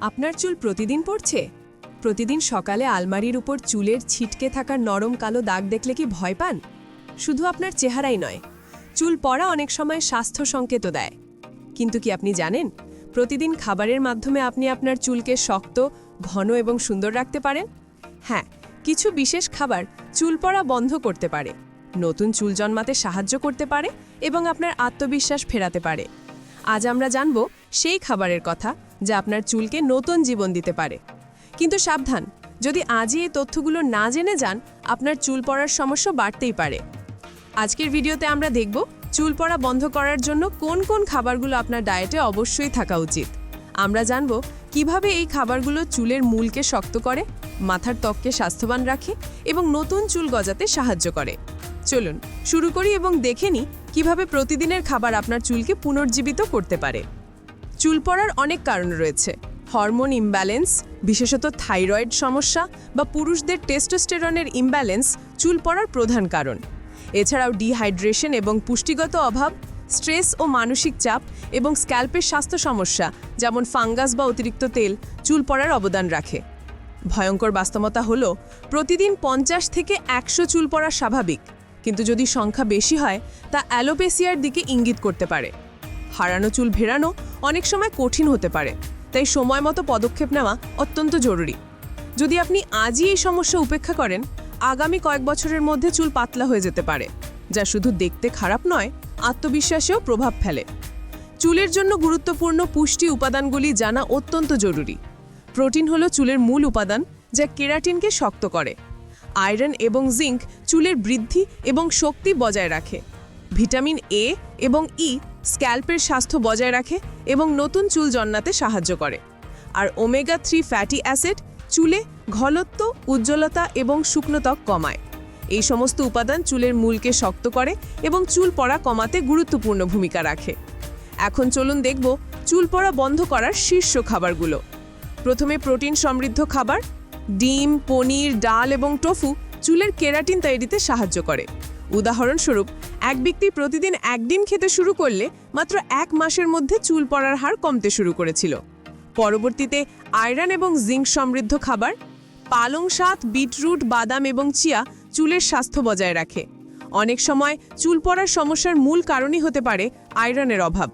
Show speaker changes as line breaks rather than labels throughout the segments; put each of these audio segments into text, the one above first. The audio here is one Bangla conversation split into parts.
আপনার চুল প্রতিদিন পড়ছে? প্রতিদিন সকালে আলমারির উপর চুলের ছিটকে থাকা নরম কালো দাগ দেখলে কি ভয় পান? শুধু আপনার চেহারাই নয়, চুল পড়া অনেক সময় স্বাস্থ্য সংকেতও দেয়। কিন্তু কি আপনি জানেন, প্রতিদিন খাবারের মাধ্যমে আপনি আপনার চুলকে শক্ত, ঘন এবং সুন্দর রাখতে পারেন? হ্যাঁ কিছু বিশেষ খাবার চুল পড়া বন্ধ করতে পারে, নতুন চুল জন্মাতে সাহায্য করতে পারে এবং আপনার আত্মবিশ্বাস ফেরাতে পারে। আজ আমরা জানব সেই খাবারের কথা যা আপনার চুলকে নতুন জীবন দিতে পারে। কিন্তু সাবধান, যদি আজই এই তথ্যগুলো না জেনে যান, আপনার চুল পড়ার সমস্যা বাড়তেই পারে। আজকের ভিডিওতে আমরা দেখব, চুল পড়া বন্ধ করার জন্য কোন কোন খাবারগুলো আপনার ডায়েটে অবশ্যই থাকা উচিত। আমরা জানব, কীভাবে এই খাবারগুলো চুলের মূলকে শক্ত করে, মাথার ত্বককে স্বাস্থ্যবান রাখে এবং নতুন চুল গজাতে সাহায্য করে। চলুন, শুরু করি এবং দেখে নিই, কীভাবে প্রতিদিনের খাবার আপনার চুলকে পুনর্জীবিত করতে পারে। চুল পড়ার অনেক কারণ রয়েছে। হরমোন ইমব্যালেন্স বিশেষত থাইরয়েড সমস্যা বা পুরুষদের টেস্টোস্টেরনের ইমব্যালেন্স চুল পড়ার প্রধান কারণ। এছাড়াও ডিহাইড্রেশন এবং পুষ্টিগত অভাব স্ট্রেস ও মানসিক চাপ এবং স্ক্যাল্পের স্বাস্থ্য সমস্যা, যেমন ফাঙ্গাস বা অতিরিক্ত তেল চুল পড়ার অবদান রাখে। ভয়ঙ্কর বাস্তবতা হল, প্রতিদিন পঞ্চাশ থেকে একশো চুল পড়া স্বাভাবিক। কিন্তু যদি সংখ্যা বেশি হয়, তা অ্যালোপেসিয়ার দিকে ইঙ্গিত করতে পারে। হারানো চুল ভেরানো অনেক সময় কঠিন হতে পারে, তাই সময় মতো পদক্ষেপ নেওয়া অত্যন্ত জরুরি। যদি আপনি আজই এই সমস্যা উপেক্ষা করেন, আগামী কয়েক বছরের মধ্যে চুল পাতলা হয়ে যেতে পারে, যা শুধু দেখতে খারাপ নয়, আত্মবিশ্বাসেও প্রভাব ফেলে। চুলের জন্য গুরুত্বপূর্ণ পুষ্টি উপাদানগুলি জানা অত্যন্ত জরুরি। প্রোটিন হলো চুলের মূল উপাদান, যা কেরাটিনকে শক্ত করে। আয়রন এবং জিঙ্ক চুলের বৃদ্ধি এবং শক্তি বজায় রাখে। ভিটামিন এ এবং ই স্ক্যাল্পের স্বাস্থ্য বজায় রাখে এবং নতুন চুল জন্মাতে সাহায্য করে। আর ওমেগা থ্রি ফ্যাটি অ্যাসিড চুলে ঘনত্ব, উজ্জ্বলতা এবং শুকনো ত্বক কমায়। এই সমস্ত উপাদান চুলের মূলকে শক্ত করে এবং চুল পড়া কমাতে গুরুত্বপূর্ণ ভূমিকা রাখে। এখন চলুন দেখব চুল পড়া বন্ধ করার শীর্ষ খাবারগুলো। প্রথমে প্রোটিন সমৃদ্ধ খাবার, ডিম, পনির, ডাল এবং টোফু চুলের কেরাটিন তৈরিতে সাহায্য করে। উদাহরণস্বরূপ এক ব্যক্তি প্রতিদিন এক ডিম খেতে শুরু করলে মাত্র এক মাসের মধ্যে চুল পড়ার হার কমতে শুরু করেছিল। পরবর্তীতে আয়রন এবং জিঙ্ক সমৃদ্ধ খাবার, পালং শাক, বিটরুট, বাদাম এবং চিয়া চুলের স্বাস্থ্য বজায় রাখে। অনেক সময় চুল পড়ার সমস্যার মূল কারণই হতে পারে আয়রনের অভাব।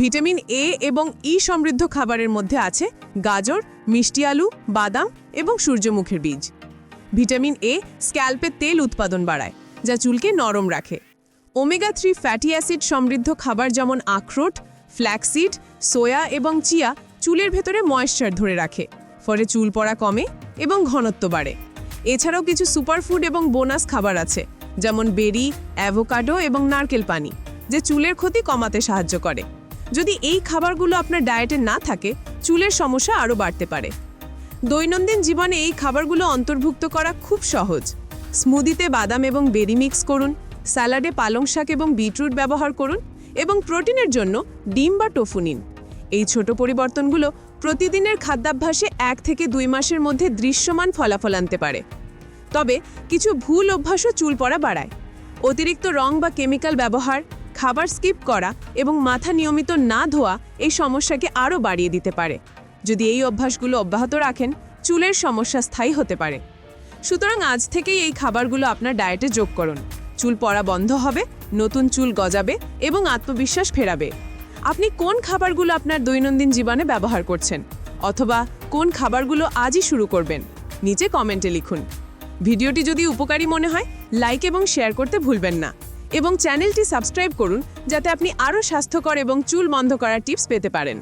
ভিটামিন এ এবং ই সমৃদ্ধ খাবারের মধ্যে আছে গাজর, মিষ্টি আলু, বাদাম এবং সূর্যমুখীর বীজ। ভিটামিন এ স্ক্যাল্পে তেল উৎপাদন বাড়ায়, যা চুলকে নরম রাখে। ওমেগা থ্রি ফ্যাটি অ্যাসিড সমৃদ্ধ খাবার যেমন আখরোট, ফ্ল্যাক্সিড, সোয়া এবং চিয়া চুলের ভেতরে ময়েশ্চার ধরে রাখে, ফলে চুল পড়া কমে এবং ঘনত্ব বাড়ে। এছাড়াও কিছু সুপারফুড এবং বোনাস খাবার আছে, যেমন বেরি, অ্যাভোকাডো এবং নারকেল পানি, যে চুলের ক্ষতি কমাতে সাহায্য করে। যদি এই খাবারগুলো আপনার ডায়েটে না থাকে, চুলের সমস্যা আরও বাড়তে পারে। দৈনন্দিন জীবনে এই খাবারগুলো অন্তর্ভুক্ত করা খুব সহজ। স্মুদিতে বাদাম এবং বেরি মিক্স করুন স্যালাডে পালং শাক এবং বিটরুট ব্যবহার করুন এবং প্রোটিনের জন্য ডিম বা টোফু নিন। এই ছোট পরিবর্তনগুলো প্রতিদিনের খাদ্যাভ্যাসে এক থেকে দুই মাসের মধ্যে দৃশ্যমান ফলাফল আনতে পারে। তবে কিছু ভুল অভ্যাসও চুল পড়া বাড়ায়। অতিরিক্ত রং বা কেমিক্যাল ব্যবহার, খাবার স্কিপ করা এবং মাথা নিয়মিত না ধোয়া এই সমস্যাকে আরও বাড়িয়ে দিতে পারে। যদি এই অভ্যাসগুলো অব্যাহত রাখেন, চুলের সমস্যা স্থায়ী হতে পারে। সুতরাং আজ থেকেই এই খাবারগুলো আপনার ডায়েটে যোগ করুন। চুল পড়া বন্ধ হবে, নতুন চুল গজাবে এবং আত্মবিশ্বাস ফেরাবে। আপনি কোন খাবারগুলো আপনার দৈনন্দিন জীবনে ব্যবহার করছেন অথবা কোন খাবারগুলো আজই শুরু করবেন, নিচে কমেন্টে লিখুন। ভিডিওটি যদি উপকারী মনে হয়, লাইক এবং শেয়ার করতে ভুলবেন না এবং চ্যানেলটি সাবস্ক্রাইব করুন, যাতে আপনি আরও স্বাস্থ্যকর এবং চুল বন্ধ করার টিপস পেতে পারেন।